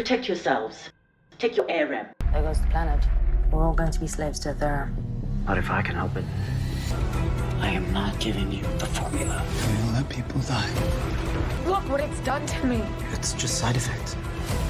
Protect yourselves. Take your ARM. There goes the planet. We're all going to be slaves to Athera. Not if I can help it. I am not giving you the formula. You let people die. Look what it's done to me. It's just side effects.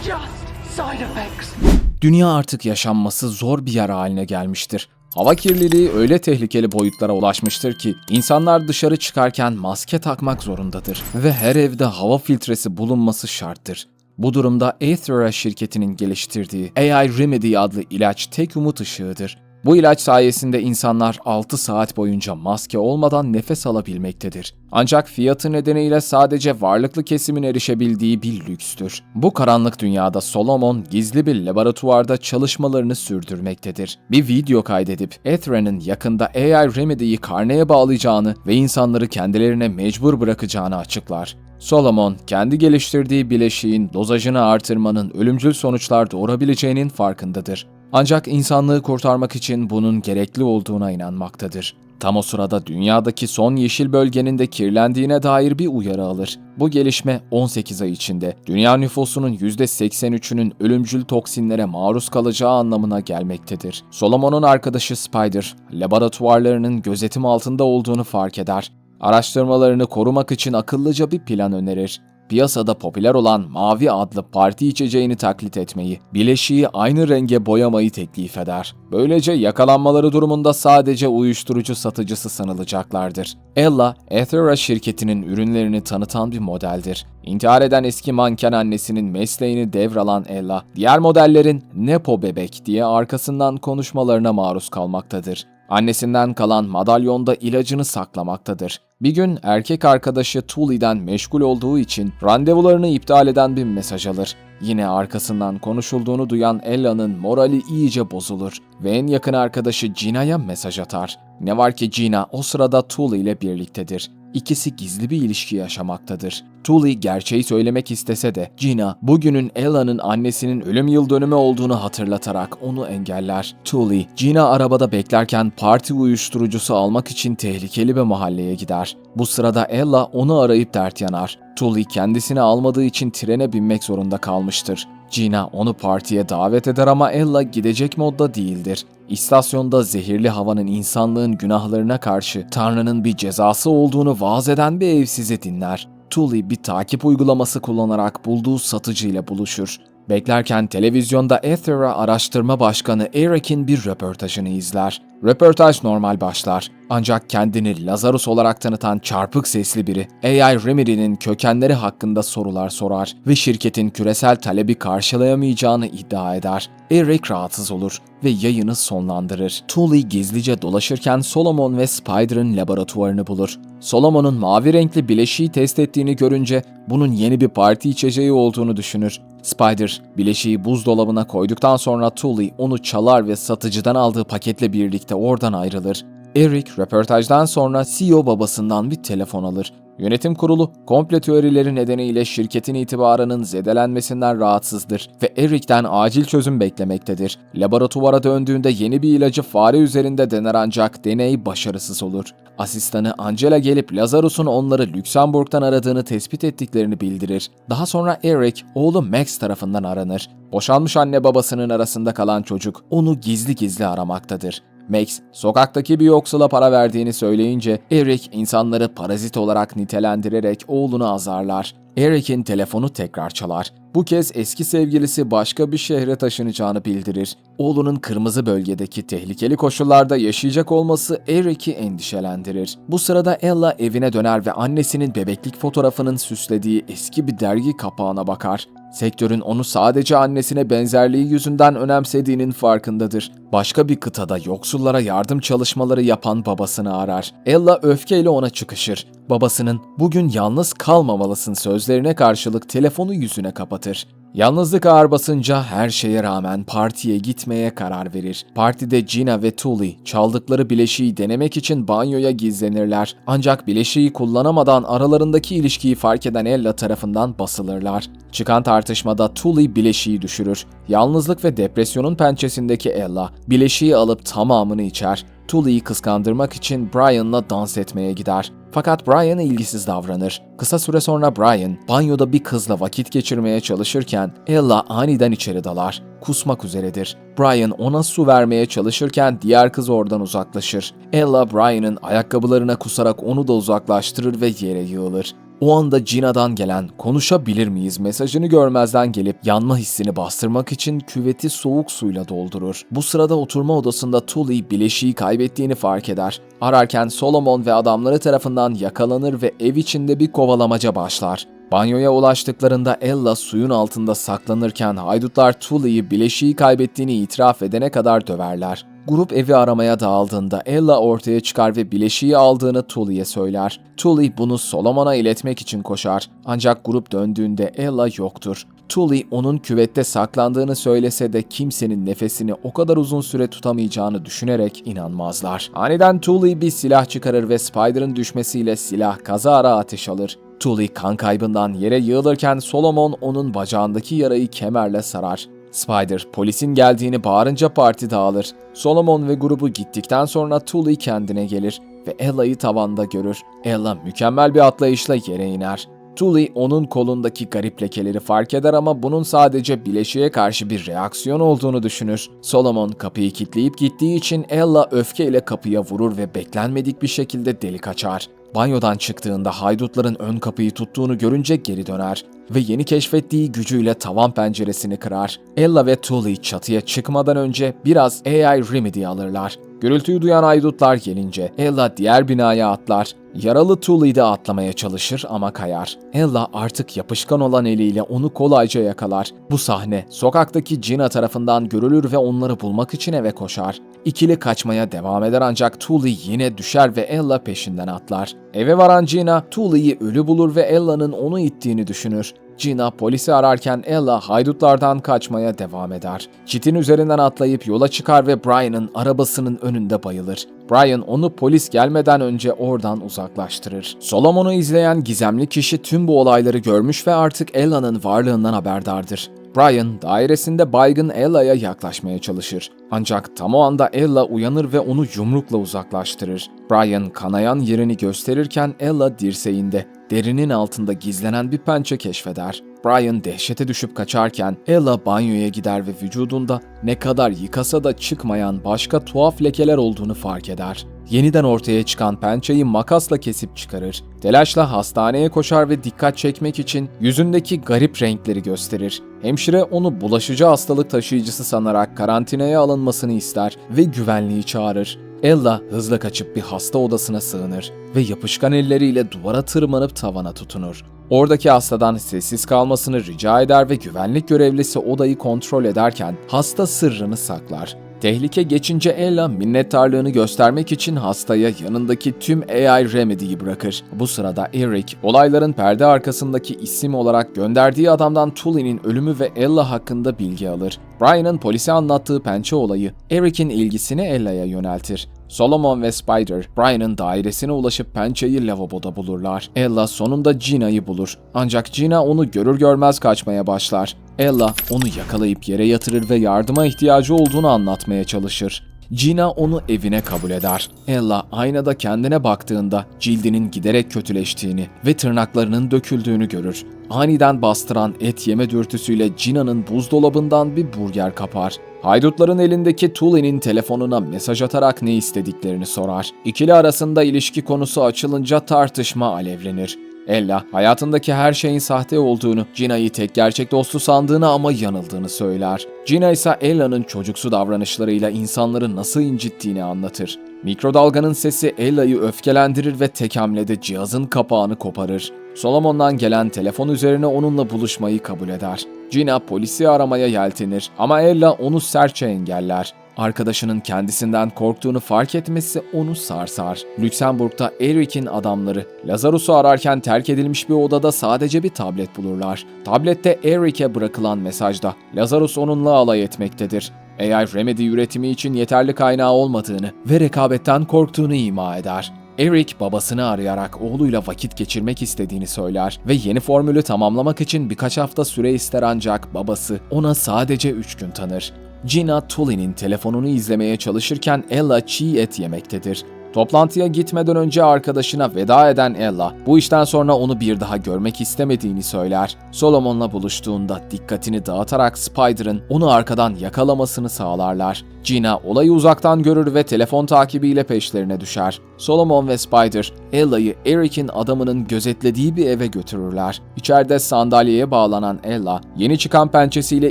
Just side effects. Dünya artık yaşanması zor bir yer haline gelmiştir. Hava kirliliği öyle tehlikeli boyutlara ulaşmıştır ki insanlar dışarı çıkarken maske takmak zorundadır ve her evde hava filtresi bulunması şarttır. Bu durumda Aethera şirketinin geliştirdiği AI Remedy adlı ilaç tek umut ışığıdır. Bu ilaç sayesinde insanlar 6 saat boyunca maske olmadan nefes alabilmektedir. Ancak fiyatı nedeniyle sadece varlıklı kesimin erişebildiği bir lükstür. Bu karanlık dünyada Solomon gizli bir laboratuvarda çalışmalarını sürdürmektedir. Bir video kaydedip Ethera'nın yakında AI Remedy'yi karneye bağlayacağını ve insanları kendilerine mecbur bırakacağını açıklar. Solomon, kendi geliştirdiği bileşiğin dozajını artırmanın ölümcül sonuçlar doğurabileceğinin farkındadır. Ancak insanlığı kurtarmak için bunun gerekli olduğuna inanmaktadır. Tam o sırada dünyadaki son yeşil bölgenin de kirlendiğine dair bir uyarı alır. Bu gelişme 18 ay içinde dünya nüfusunun %83'ünün ölümcül toksinlere maruz kalacağı anlamına gelmektedir. Solomon'un arkadaşı Spider, laboratuvarlarının gözetim altında olduğunu fark eder. Araştırmalarını korumak için akıllıca bir plan önerir piyasada popüler olan Mavi adlı parti içeceğini taklit etmeyi, bileşiği aynı renge boyamayı teklif eder. Böylece yakalanmaları durumunda sadece uyuşturucu satıcısı sanılacaklardır. Ella, Ethera şirketinin ürünlerini tanıtan bir modeldir. İntihar eden eski manken annesinin mesleğini devralan Ella, diğer modellerin Nepo bebek diye arkasından konuşmalarına maruz kalmaktadır. Annesinden kalan madalyonda ilacını saklamaktadır. Bir gün erkek arkadaşı Tully'den meşgul olduğu için randevularını iptal eden bir mesaj alır. Yine arkasından konuşulduğunu duyan Ella'nın morali iyice bozulur ve en yakın arkadaşı Gina'ya mesaj atar. Ne var ki Gina o sırada Tully ile birliktedir. İkisi gizli bir ilişki yaşamaktadır. Tully gerçeği söylemek istese de Gina bugünün Ella'nın annesinin ölüm yıl dönümü olduğunu hatırlatarak onu engeller. Tully, Gina arabada beklerken parti uyuşturucusu almak için tehlikeli bir mahalleye gider. Bu sırada Ella onu arayıp dert yanar. Tully kendisini almadığı için trene binmek zorunda kalmıştır. Gina onu partiye davet eder ama Ella gidecek modda değildir. İstasyonda zehirli havanın insanlığın günahlarına karşı Tanrı'nın bir cezası olduğunu vaaz eden bir evsizi dinler. Tully bir takip uygulaması kullanarak bulduğu satıcıyla buluşur. Beklerken televizyonda Ethera Araştırma Başkanı Eric'in bir röportajını izler. Röportaj normal başlar. Ancak kendini Lazarus olarak tanıtan çarpık sesli biri AI Remedy'nin kökenleri hakkında sorular sorar ve şirketin küresel talebi karşılayamayacağını iddia eder. Eric rahatsız olur ve yayını sonlandırır. Tully gizlice dolaşırken Solomon ve Spider'ın laboratuvarını bulur. Solomon'un mavi renkli bileşiği test ettiğini görünce bunun yeni bir parti içeceği olduğunu düşünür. Spider, bileşiği buzdolabına koyduktan sonra Tully onu çalar ve satıcıdan aldığı paketle birlikte oradan ayrılır. Eric, röportajdan sonra CEO babasından bir telefon alır. Yönetim kurulu, komple teorileri nedeniyle şirketin itibarının zedelenmesinden rahatsızdır ve Eric'ten acil çözüm beklemektedir. Laboratuvara döndüğünde yeni bir ilacı fare üzerinde dener ancak deney başarısız olur. Asistanı Angela gelip Lazarus'un onları Lüksemburg'dan aradığını tespit ettiklerini bildirir. Daha sonra Eric, oğlu Max tarafından aranır. Boşanmış anne babasının arasında kalan çocuk onu gizli gizli aramaktadır. Max, sokaktaki bir yoksula para verdiğini söyleyince Eric insanları parazit olarak nitelendirerek oğlunu azarlar. Eric'in telefonu tekrar çalar. Bu kez eski sevgilisi başka bir şehre taşınacağını bildirir. Oğlunun kırmızı bölgedeki tehlikeli koşullarda yaşayacak olması Eric'i endişelendirir. Bu sırada Ella evine döner ve annesinin bebeklik fotoğrafının süslediği eski bir dergi kapağına bakar. Sektörün onu sadece annesine benzerliği yüzünden önemsediğinin farkındadır. Başka bir kıtada yoksullara yardım çalışmaları yapan babasını arar. Ella öfkeyle ona çıkışır. Babasının bugün yalnız kalmamalısın sözlerine karşılık telefonu yüzüne kapatır. Yalnızlık ağır basınca her şeye rağmen partiye gitmeye karar verir. Partide Gina ve Tully çaldıkları bileşiği denemek için banyoya gizlenirler. Ancak bileşiği kullanamadan aralarındaki ilişkiyi fark eden Ella tarafından basılırlar. Çıkan tartışmada Tully bileşiği düşürür. Yalnızlık ve depresyonun pençesindeki Ella bileşiği alıp tamamını içer. Tully'yi kıskandırmak için Brian'la dans etmeye gider. Fakat Brian ilgisiz davranır. Kısa süre sonra Brian, banyoda bir kızla vakit geçirmeye çalışırken Ella aniden içeri dalar. Kusmak üzeredir. Brian ona su vermeye çalışırken diğer kız oradan uzaklaşır. Ella Brian'ın ayakkabılarına kusarak onu da uzaklaştırır ve yere yığılır. O anda Gina'dan gelen konuşabilir miyiz mesajını görmezden gelip yanma hissini bastırmak için küveti soğuk suyla doldurur. Bu sırada oturma odasında Tully bileşiği kaybettiğini fark eder. Ararken Solomon ve adamları tarafından yakalanır ve ev içinde bir kovalamaca başlar. Banyoya ulaştıklarında Ella suyun altında saklanırken haydutlar Tully'yi bileşiği kaybettiğini itiraf edene kadar döverler. Grup evi aramaya dağıldığında Ella ortaya çıkar ve bileşiği aldığını Tully'ye söyler. Tully bunu Solomon'a iletmek için koşar. Ancak grup döndüğünde Ella yoktur. Tully onun küvette saklandığını söylese de kimsenin nefesini o kadar uzun süre tutamayacağını düşünerek inanmazlar. Aniden Tully bir silah çıkarır ve Spider'ın düşmesiyle silah kazara ateş alır. Tully kan kaybından yere yığılırken Solomon onun bacağındaki yarayı kemerle sarar. Spider polisin geldiğini bağırınca parti dağılır. Solomon ve grubu gittikten sonra Tully kendine gelir ve Ella'yı tavanda görür. Ella mükemmel bir atlayışla yere iner. Tully onun kolundaki garip lekeleri fark eder ama bunun sadece bileşiğe karşı bir reaksiyon olduğunu düşünür. Solomon kapıyı kilitleyip gittiği için Ella öfkeyle kapıya vurur ve beklenmedik bir şekilde delik açar. Banyodan çıktığında haydutların ön kapıyı tuttuğunu görünce geri döner ve yeni keşfettiği gücüyle tavan penceresini kırar. Ella ve Tully çatıya çıkmadan önce biraz AI Remedy alırlar. Gürültüyü duyan haydutlar gelince Ella diğer binaya atlar. Yaralı Tully de atlamaya çalışır ama kayar. Ella artık yapışkan olan eliyle onu kolayca yakalar. Bu sahne sokaktaki Gina tarafından görülür ve onları bulmak için eve koşar. İkili kaçmaya devam eder ancak Tully yine düşer ve Ella peşinden atlar. Eve varan Gina, Tully'yi ölü bulur ve Ella'nın onu ittiğini düşünür. Gina polisi ararken Ella haydutlardan kaçmaya devam eder. Çitin üzerinden atlayıp yola çıkar ve Brian'ın arabasının önünde bayılır. Brian onu polis gelmeden önce oradan uzaklaştırır. Solomon'u izleyen gizemli kişi tüm bu olayları görmüş ve artık Ella'nın varlığından haberdardır. Brian dairesinde baygın Ella'ya yaklaşmaya çalışır. Ancak tam o anda Ella uyanır ve onu yumrukla uzaklaştırır. Brian kanayan yerini gösterirken Ella dirseğinde, derinin altında gizlenen bir pençe keşfeder. Brian dehşete düşüp kaçarken Ella banyoya gider ve vücudunda ne kadar yıkasa da çıkmayan başka tuhaf lekeler olduğunu fark eder. Yeniden ortaya çıkan pençeyi makasla kesip çıkarır. Telaşla hastaneye koşar ve dikkat çekmek için yüzündeki garip renkleri gösterir. Hemşire onu bulaşıcı hastalık taşıyıcısı sanarak karantinaya alınmasını ister ve güvenliği çağırır. Ella hızla kaçıp bir hasta odasına sığınır ve yapışkan elleriyle duvara tırmanıp tavana tutunur. Oradaki hastadan sessiz kalmasını rica eder ve güvenlik görevlisi odayı kontrol ederken hasta sırrını saklar. Tehlike geçince Ella minnettarlığını göstermek için hastaya yanındaki tüm AI Remedy'yi bırakır. Bu sırada Eric, olayların perde arkasındaki isim olarak gönderdiği adamdan Tully'nin ölümü ve Ella hakkında bilgi alır. Brian'ın polise anlattığı pençe olayı, Eric'in ilgisini Ella'ya yöneltir. Solomon ve Spider, Brian'ın dairesine ulaşıp pençeyi lavaboda bulurlar. Ella sonunda Gina'yı bulur. Ancak Gina onu görür görmez kaçmaya başlar. Ella onu yakalayıp yere yatırır ve yardıma ihtiyacı olduğunu anlatmaya çalışır. Gina onu evine kabul eder. Ella aynada kendine baktığında cildinin giderek kötüleştiğini ve tırnaklarının döküldüğünü görür. Aniden bastıran et yeme dürtüsüyle Gina'nın buzdolabından bir burger kapar. Haydutların elindeki Tully'nin telefonuna mesaj atarak ne istediklerini sorar. İkili arasında ilişki konusu açılınca tartışma alevlenir. Ella hayatındaki her şeyin sahte olduğunu, Gina'yı tek gerçek dostu sandığını ama yanıldığını söyler. Gina ise Ella'nın çocuksu davranışlarıyla insanları nasıl incittiğini anlatır. Mikrodalganın sesi Ella'yı öfkelendirir ve tek hamlede cihazın kapağını koparır. Solomon'dan gelen telefon üzerine onunla buluşmayı kabul eder. Gina polisi aramaya yeltenir ama Ella onu sertçe engeller. Arkadaşının kendisinden korktuğunu fark etmesi onu sarsar. Lüksemburg'da Eric'in adamları Lazarus'u ararken terk edilmiş bir odada sadece bir tablet bulurlar. Tablette Eric'e bırakılan mesajda Lazarus onunla alay etmektedir. AI Remedy üretimi için yeterli kaynağı olmadığını ve rekabetten korktuğunu ima eder. Eric babasını arayarak oğluyla vakit geçirmek istediğini söyler ve yeni formülü tamamlamak için birkaç hafta süre ister ancak babası ona sadece 3 gün tanır. Gina Tully'nin telefonunu izlemeye çalışırken Ella çiğ et yemektedir. Toplantıya gitmeden önce arkadaşına veda eden Ella, bu işten sonra onu bir daha görmek istemediğini söyler. Solomon'la buluştuğunda dikkatini dağıtarak Spider'ın onu arkadan yakalamasını sağlarlar. Gina olayı uzaktan görür ve telefon takibiyle peşlerine düşer. Solomon ve Spider, Ella'yı Eric'in adamının gözetlediği bir eve götürürler. İçeride sandalyeye bağlanan Ella, yeni çıkan pençesiyle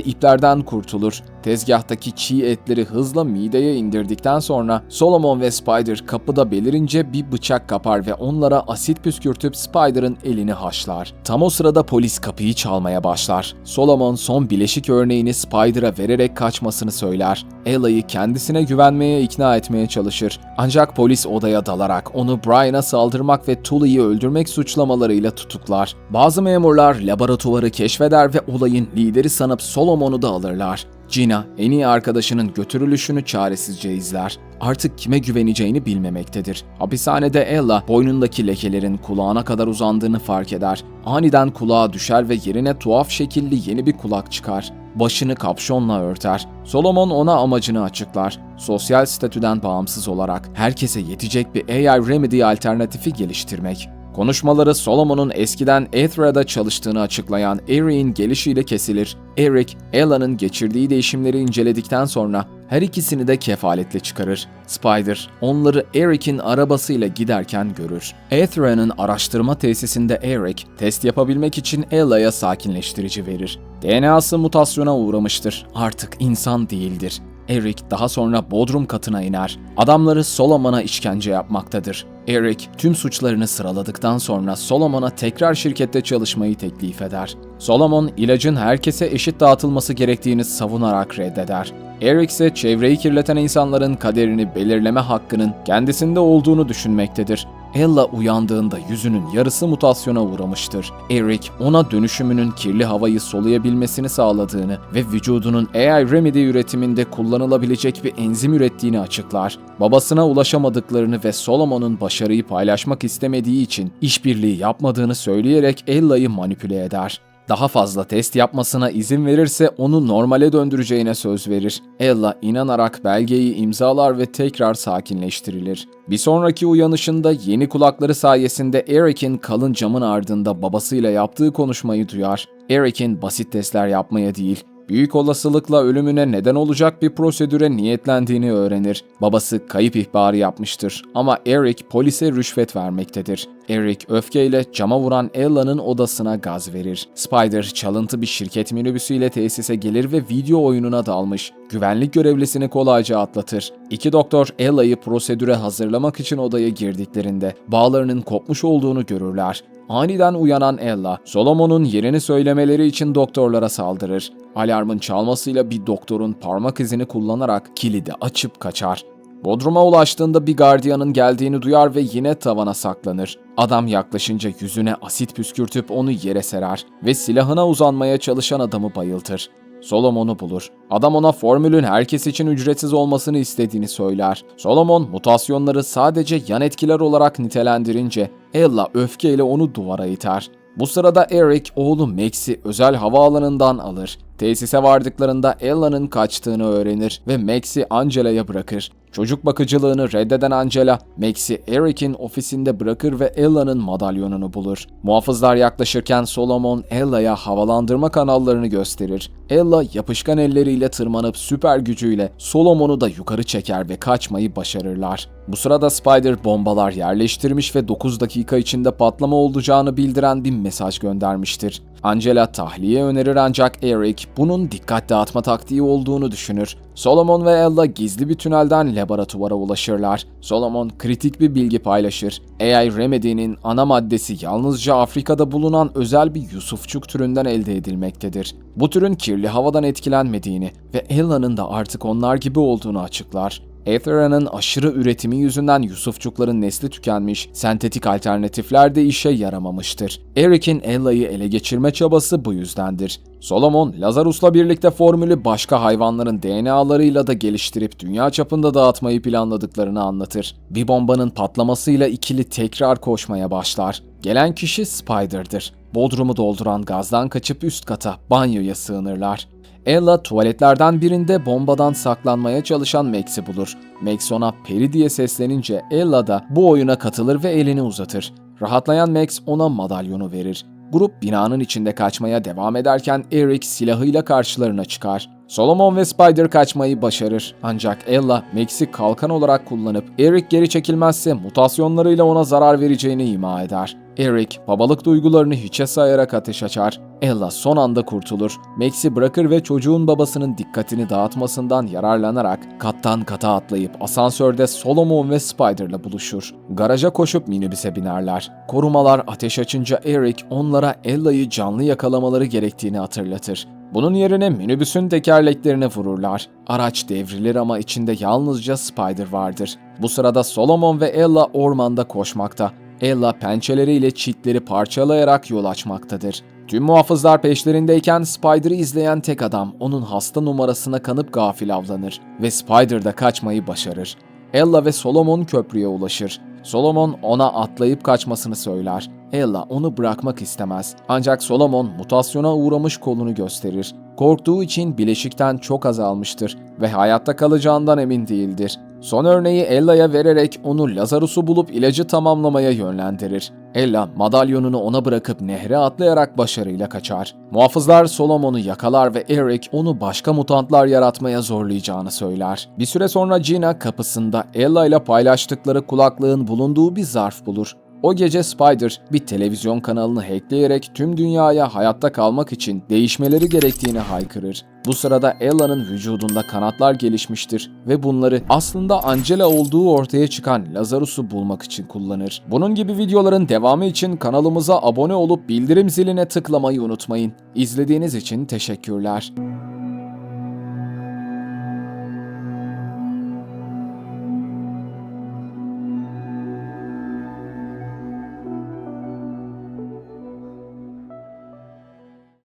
iplerden kurtulur. Tezgahtaki çiğ etleri hızla mideye indirdikten sonra Solomon ve Spider kapıda belirince bir bıçak kapar ve onlara asit püskürtüp Spider'ın elini haşlar. Tam o sırada polis kapıyı çalmaya başlar. Solomon son bileşik örneğini Spider'a vererek kaçmasını söyler. Ella'yı kendisine güvenmeye ikna etmeye çalışır. Ancak polis odaya dalarak onu Brian'a saldırmak ve Tully'yi öldürmek suçlamalarıyla tutuklar. Bazı memurlar laboratuvarı keşfeder ve olayın lideri sanıp Solomon'u da alırlar. Gina, en iyi arkadaşının götürülüşünü çaresizce izler. Artık kime güveneceğini bilmemektedir. Hapishanede Ella, boynundaki lekelerin kulağına kadar uzandığını fark eder. Aniden kulağa düşer ve yerine tuhaf şekilli yeni bir kulak çıkar. Başını kapşonla örter. Solomon ona amacını açıklar. Sosyal statüden bağımsız olarak herkese yetecek bir AI Remedy alternatifi geliştirmek. Konuşmaları Solomon'un eskiden Aethera'da çalıştığını açıklayan Eric'in gelişiyle kesilir. Eric, Ella'nın geçirdiği değişimleri inceledikten sonra her ikisini de kefaletle çıkarır. Spider, onları Eric'in arabasıyla giderken görür. Aethera'nın araştırma tesisinde Eric, test yapabilmek için Ella'ya sakinleştirici verir. DNA'sı mutasyona uğramıştır. Artık insan değildir. Eric daha sonra bodrum katına iner. Adamları Solomon'a işkence yapmaktadır. Eric tüm suçlarını sıraladıktan sonra Solomon'a tekrar şirkette çalışmayı teklif eder. Solomon ilacın herkese eşit dağıtılması gerektiğini savunarak reddeder. Eric ise çevreyi kirleten insanların kaderini belirleme hakkının kendisinde olduğunu düşünmektedir. Ella uyandığında yüzünün yarısı mutasyona uğramıştır. Eric ona dönüşümünün kirli havayı soluyabilmesini sağladığını ve vücudunun AI Remedy üretiminde kullanılabilecek bir enzim ürettiğini açıklar. Babasına ulaşamadıklarını ve Solomon'un başarıyı paylaşmak istemediği için işbirliği yapmadığını söyleyerek Ella'yı manipüle eder. Daha fazla test yapmasına izin verirse onu normale döndüreceğine söz verir. Ella inanarak belgeyi imzalar ve tekrar sakinleştirilir. Bir sonraki uyanışında yeni kulakları sayesinde Eric'in kalın camın ardında babasıyla yaptığı konuşmayı duyar. Eric'in basit testler yapmaya değil, büyük olasılıkla ölümüne neden olacak bir prosedüre niyetlendiğini öğrenir. Babası kayıp ihbarı yapmıştır ama Eric polise rüşvet vermektedir. Eric öfkeyle cama vuran Ella'nın odasına gaz verir. Spider çalıntı bir şirket minibüsüyle tesise gelir ve video oyununa dalmış. Güvenlik görevlisini kolayca atlatır. İki doktor Ella'yı prosedüre hazırlamak için odaya girdiklerinde bağlarının kopmuş olduğunu görürler. Aniden uyanan Ella, Solomon'un yerini söylemeleri için doktorlara saldırır. Alarmın çalmasıyla bir doktorun parmak izini kullanarak kilidi açıp kaçar. Bodrum'a ulaştığında bir gardiyanın geldiğini duyar ve yine tavana saklanır. Adam yaklaşınca yüzüne asit püskürtüp onu yere serer ve silahına uzanmaya çalışan adamı bayıltır. Solomon'u bulur. Adam ona formülün herkes için ücretsiz olmasını istediğini söyler. Solomon mutasyonları sadece yan etkiler olarak nitelendirince Ella öfkeyle onu duvara iter. Bu sırada Eric oğlu Max'i özel havaalanından alır. Tesise vardıklarında Ella'nın kaçtığını öğrenir ve Max'i Angela'ya bırakır. Çocuk bakıcılığını reddeden Angela, Max'i Eric'in ofisinde bırakır ve Ella'nın madalyonunu bulur. Muhafızlar yaklaşırken Solomon Ella'ya havalandırma kanallarını gösterir. Ella yapışkan elleriyle tırmanıp süper gücüyle Solomon'u da yukarı çeker ve kaçmayı başarırlar. Bu sırada Spider bombalar yerleştirmiş ve 9 dakika içinde patlama olacağını bildiren bir mesaj göndermiştir. Angela tahliye önerir ancak Eric bunun dikkat dağıtma taktiği olduğunu düşünür. Solomon ve Ella gizli bir tünelden laboratuvara ulaşırlar. Solomon kritik bir bilgi paylaşır. AI Remedy'nin ana maddesi yalnızca Afrika'da bulunan özel bir Yusufçuk türünden elde edilmektedir. Bu türün kirli havadan etkilenmediğini ve Ella'nın da artık onlar gibi olduğunu açıklar. Aethera'nın aşırı üretimi yüzünden Yusufçukların nesli tükenmiş, sentetik alternatifler de işe yaramamıştır. Eric'in Ella'yı ele geçirme çabası bu yüzdendir. Solomon, Lazarus'la birlikte formülü başka hayvanların DNA'larıyla da geliştirip dünya çapında dağıtmayı planladıklarını anlatır. Bir bombanın patlamasıyla ikili tekrar koşmaya başlar. Gelen kişi Spider'dır. Bodrumu dolduran gazdan kaçıp üst kata, banyoya sığınırlar. Ella tuvaletlerden birinde bombadan saklanmaya çalışan Max'i bulur. Max ona peri diye seslenince Ella da bu oyuna katılır ve elini uzatır. Rahatlayan Max ona madalyonu verir. Grup binanın içinde kaçmaya devam ederken Eric silahıyla karşılarına çıkar. Solomon ve Spider kaçmayı başarır. Ancak Ella Max'i kalkan olarak kullanıp Eric geri çekilmezse mutasyonlarıyla ona zarar vereceğini ima eder. Eric babalık duygularını hiçe sayarak ateş açar. Ella son anda kurtulur. Max'i bırakır ve çocuğun babasının dikkatini dağıtmasından yararlanarak kattan kata atlayıp asansörde Solomon ve Spider'la buluşur. Garaja koşup minibüse binerler. Korumalar ateş açınca Eric onlara Ella'yı canlı yakalamaları gerektiğini hatırlatır. Bunun yerine minibüsün tekerleklerine vururlar. Araç devrilir ama içinde yalnızca Spider vardır. Bu sırada Solomon ve Ella ormanda koşmakta. Ella pençeleriyle çitleri parçalayarak yol açmaktadır. Tüm muhafızlar peşlerindeyken Spider'ı izleyen tek adam onun hasta numarasına kanıp gafil avlanır ve Spider da kaçmayı başarır. Ella ve Solomon köprüye ulaşır. Solomon ona atlayıp kaçmasını söyler. Ella onu bırakmak istemez. Ancak Solomon mutasyona uğramış kolunu gösterir. Korktuğu için bileşikten çok azalmıştır ve hayatta kalacağından emin değildir. Son örneği Ella'ya vererek onu Lazarus'u bulup ilacı tamamlamaya yönlendirir. Ella madalyonunu ona bırakıp nehre atlayarak başarıyla kaçar. Muhafızlar Solomon'u yakalar ve Eric onu başka mutantlar yaratmaya zorlayacağını söyler. Bir süre sonra Gina kapısında Ella ile paylaştıkları kulaklığın bulunduğu bir zarf bulur. O gece Spider bir televizyon kanalını hackleyerek tüm dünyaya hayatta kalmak için değişmeleri gerektiğini haykırır. Bu sırada Ella'nın vücudunda kanatlar gelişmiştir ve bunları aslında Angela olduğu ortaya çıkan Lazarus'u bulmak için kullanır. Bunun gibi videoların devamı için kanalımıza abone olup bildirim ziline tıklamayı unutmayın. İzlediğiniz için teşekkürler.